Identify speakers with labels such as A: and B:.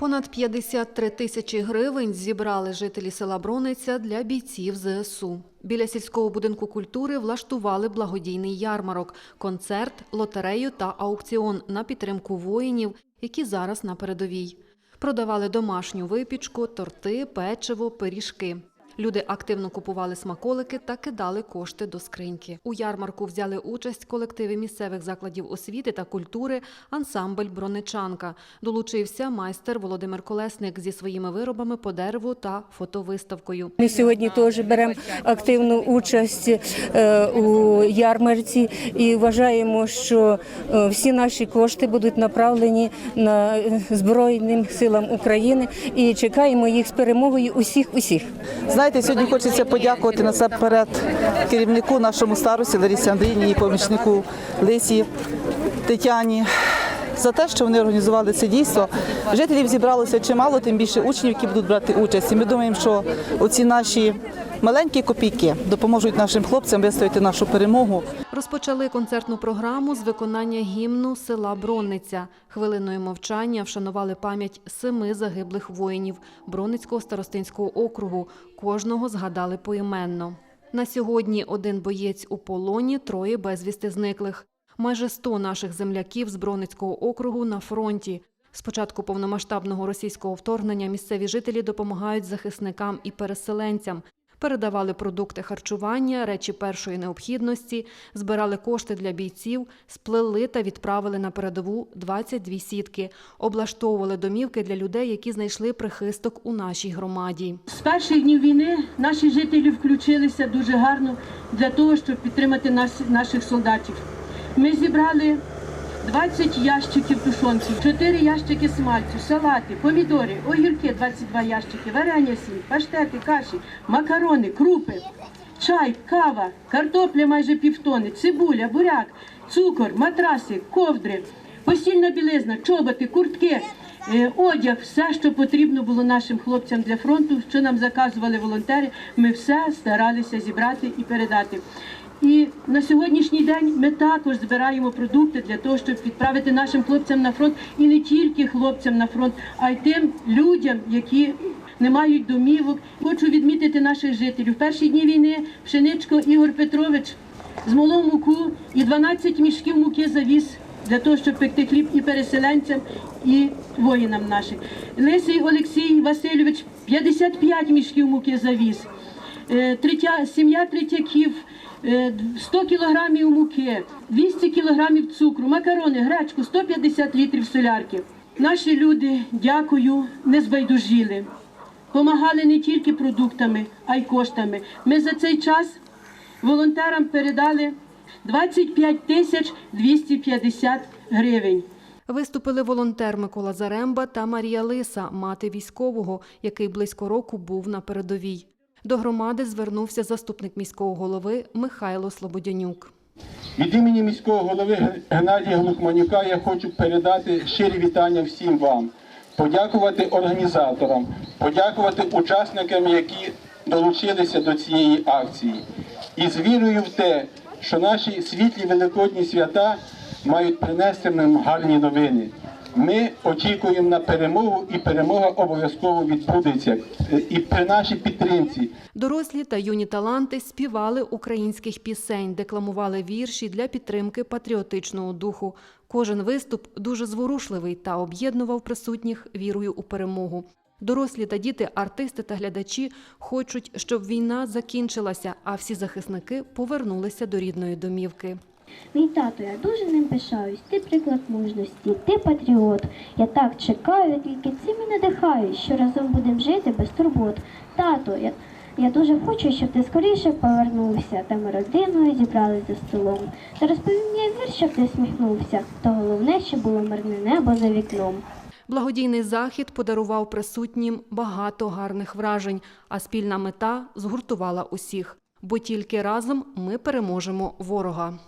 A: Понад 53 тисячі гривень зібрали жителі села Брониця для бійців ЗСУ. Біля сільського будинку культури влаштували благодійний ярмарок, концерт, лотерею та аукціон на підтримку воїнів, які зараз на передовій. Продавали домашню випічку, торти, печиво, пиріжки. Люди активно купували смаколики та кидали кошти до скриньки. У ярмарку взяли участь колективи місцевих закладів освіти та культури, ансамбль Броничанка. Долучився майстер Володимир Колесник зі своїми виробами по дереву та фотовиставкою.
B: Ми сьогодні теж беремо активну участь е, у ярмарці і вважаємо, що е, всі наші кошти будуть направлені на е, Збройним силам України і чекаємо їх з перемогою усіх усіх.
C: Знаєте, сьогодні хочеться подякувати насамперед керівнику нашому старості Ларісі Андрійні і помічнику Лисі Тетяні. За те, що вони організували це дійство, жителів зібралося чимало, тим більше учнів, які будуть брати участь. І ми думаємо, що оці наші маленькі копійки допоможуть нашим хлопцям вистояти нашу перемогу.
A: Розпочали концертну програму з виконання гімну села Бронниця. Хвилиною мовчання вшанували пам'ять семи загиблих воїнів Бронницького старостинського округу. Кожного згадали поіменно. На сьогодні один боєць у полоні, троє безвісти зниклих. Майже 100 наших земляків з Бронницького округу на фронті. З початку повномасштабного російського вторгнення місцеві жителі допомагають захисникам і переселенцям. Передавали продукти харчування, речі першої необхідності, збирали кошти для бійців, сплели та відправили на передову 22 сітки, облаштовували домівки для людей, які знайшли прихисток у нашій громаді.
D: З перших днів війни наші жителі включилися дуже гарно для того, щоб підтримати наших солдатів. Ми зібрали 20 ящиків тушонки, 4 ящики смальцю, салати, помідори, огірки 22 ящики, варення сіль, паштети, каші, макарони, крупи, чай, кава, картопля майже півтони, цибуля, буряк, цукор, матраси, ковдри, постільна білизна, чоботи, куртки. Е, Одяг, все, що потрібно було нашим хлопцям для фронту, що нам заказували волонтери, ми все старалися зібрати і передати. І на сьогоднішній день ми також збираємо продукти для того, щоб відправити нашим хлопцям на фронт і не тільки хлопцям на фронт, а й тим людям, які не мають домівок. Хочу відмітити наших жителів. В перші дні війни пшеничко Ігор Петрович змолов муку і 12 мішків муки завіз для того, щоб пекти хліб і переселенцям, і воїнам нашим. Лисий Олексій Васильович 55 мішків муки завіз. Е, сім'я третяків, 100 кілограмів муки, 200 кілограмів цукру, макарони, гречку, 150 літрів солярки. Наші люди, дякую, не збайдужили. Помагали не тільки продуктами, а й коштами. Ми за цей час волонтерам передали 25 тисяч 250 гривень.
A: Виступили волонтер Микола Заремба та Марія Лиса, мати військового, який близько року був на передовій. До громади звернувся заступник міського голови Михайло Слободянюк.
E: Від імені міського голови Геннадія Глухманюка я хочу передати щирі вітання всім вам, подякувати організаторам, подякувати учасникам, які долучилися до цієї акції. І з вірою в те, що наші світлі великодні свята мають принести нам гарні новини. Ми очікуємо на перемогу, і перемога обов'язково відбудеться. Е, І при нашій підтримці.
A: Дорослі та юні таланти співали українських пісень, декламували вірші для підтримки патріотичного духу. Кожен виступ дуже зворушливий та об'єднував присутніх вірою у перемогу. Дорослі та діти, артисти та глядачі хочуть, щоб війна закінчилася, а всі захисники повернулися до рідної домівки.
F: Мій тато, я дуже ним пишаюсь. Ти приклад мужності, ти патріот. Я так чекаю, тільки цим і надихаюсь, що разом будемо жити без турбот. Тато, я, я дуже хочу, щоб ти скоріше повернувся, та ми родиною зібрались за столом. Та розповім мені вірш, щоб ти сміхнувся. Та головне, щоб було мирне небо за вікном.
A: Благодійний захід подарував присутнім багато гарних вражень, а спільна мета згуртувала усіх. Бо тільки разом ми переможемо ворога.